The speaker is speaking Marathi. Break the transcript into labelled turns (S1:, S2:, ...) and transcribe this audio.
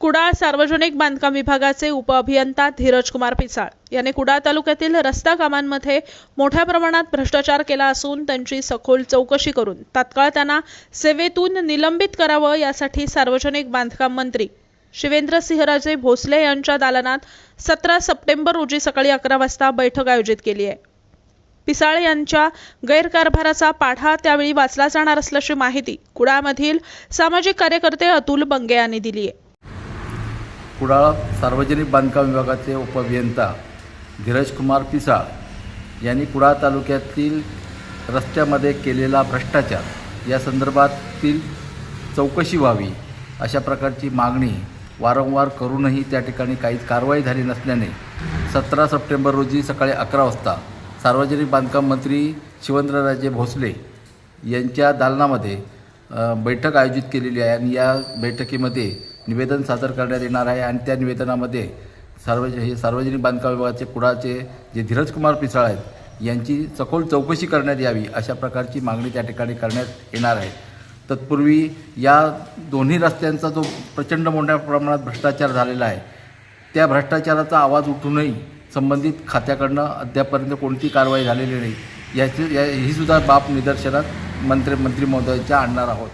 S1: कुडाळ सार्वजनिक बांधकाम विभागाचे उपअभियंता धीरज कुमार पिसाळ यांनी कुडाळ तालुक्यातील रस्ता कामांमध्ये मोठ्या प्रमाणात भ्रष्टाचार केला असून त्यांची सखोल चौकशी करून तात्काळ त्यांना सेवेतून निलंबित करावं यासाठी सार्वजनिक बांधकाम मंत्री शिवेंद्र सिंहराजे भोसले यांच्या दालनात सतरा सप्टेंबर रोजी सकाळी अकरा वाजता बैठक आयोजित केली आहे. पिसाळ यांच्या गैरकारभाराचा पाढा त्यावेळी वाचला जाणार असल्याची माहिती कुडाळमधील सामाजिक कार्यकर्ते अतुल बंगे यांनी दिली आहे.
S2: कुडाळ सार्वजनिक बांधकाम विभागाचे उपअभियंता धीरज कुमार पिसाळ यांनी कुडाळ तालुक्यातील रस्त्यामध्ये केलेला भ्रष्टाचार या संदर्भातील चौकशी व्हावी अशा प्रकारची मागणी वारंवार करूनही त्या ठिकाणी काहीच कारवाई झाली नसल्याने सतरा सप्टेंबर रोजी सकाळी अकरा वाजता सार्वजनिक बांधकाम मंत्री शिवेंद्रराजे भोसले यांच्या दालनामध्ये बैठक आयोजित केलेली आहे आणि या बैठकीमध्ये निवेदन सादर करण्यात येणार आहे आणि त्या निवेदनामध्ये सार्वज हे सार्वजनिक बांधकाम विभागाचे कुडाचे जे धीरज कुमार पिसाळ आहेत यांची सखोल चौकशी करण्यात यावी अशा प्रकारची मागणी त्या ठिकाणी करण्यात येणार आहे. तत्पूर्वी या दोन्ही रस्त्यांचा जो प्रचंड मोठ्या प्रमाणात भ्रष्टाचार झालेला आहे त्या भ्रष्टाचाराचा आवाज उठूनही संबंधित खात्याकडनं अद्यापपर्यंत कोणती कारवाई झालेली नाही याची या ही सुद्धा बाब निदर्शनात मंत्री मंत्री महोदयांच्या आणणार आहोत.